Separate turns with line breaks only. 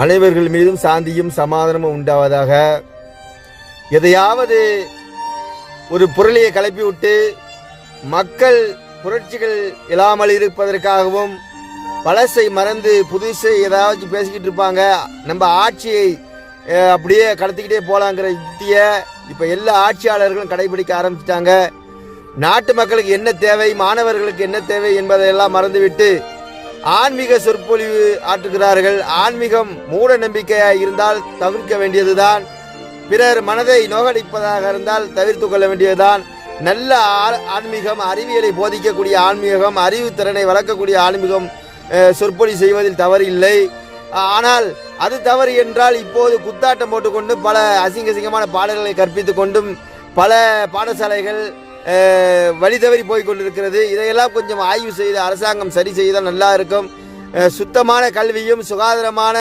அனைவர்கள் மீதும் சாந்தியும் சமாதானமும் உண்டாவதாக. எதையாவது ஒரு பொருளையை கிளப்பி விட்டு மக்கள் புரட்சிகள் இல்லாமல் இருப்பதற்காகவும் பழசை மறந்து புதுசை ஏதாவது பேசிக்கிட்டு இருப்பாங்க நம்ம ஆட்சியை அப்படியே கடத்திக்கிட்டே போகலாங்கிற யுக்தியை இப்போ எல்லா ஆட்சியாளர்களும் கடைபிடிக்க ஆரம்பிச்சிட்டாங்க. நாட்டு மக்களுக்கு என்ன தேவை மாணவர்களுக்கு என்ன தேவை என்பதையெல்லாம் மறந்துவிட்டு ஆன்மீக சொற்பொழிவு ஆற்றுகிறார்கள். ஆன்மீகம் மூட நம்பிக்கையாக இருந்தால் தவிர்க்க வேண்டியதுதான். பிறர் மனதை நோகடிப்பதாக இருந்தால் தவிர்த்து கொள்ள வேண்டியதுதான். நல்ல ஆ- ஆன்மீகம் அறிவியலை போதிக்கக்கூடிய ஆன்மீகம் அறிவு திறனை வளர்க்கக்கூடிய ஆன்மீகம் சொற்பொழி செய்வதில் தவறு இல்லை ஆனால் அது தவறு என்றால் இப்போது குத்தாட்டம் போட்டுக்கொண்டு பல அசிங்க அசிங்கமான பாடல்களை கற்பித்து கொண்டும் பல பாடசாலைகள் வழி தவறி போய் கொண்டிருக்கிறது. இதையெல்லாம் கொஞ்சம் ஆய்வு செய்து அரசாங்கம் சரி செய்தால் நல்லா இருக்கும். சுத்தமான கல்வியும் சுகாதாரமான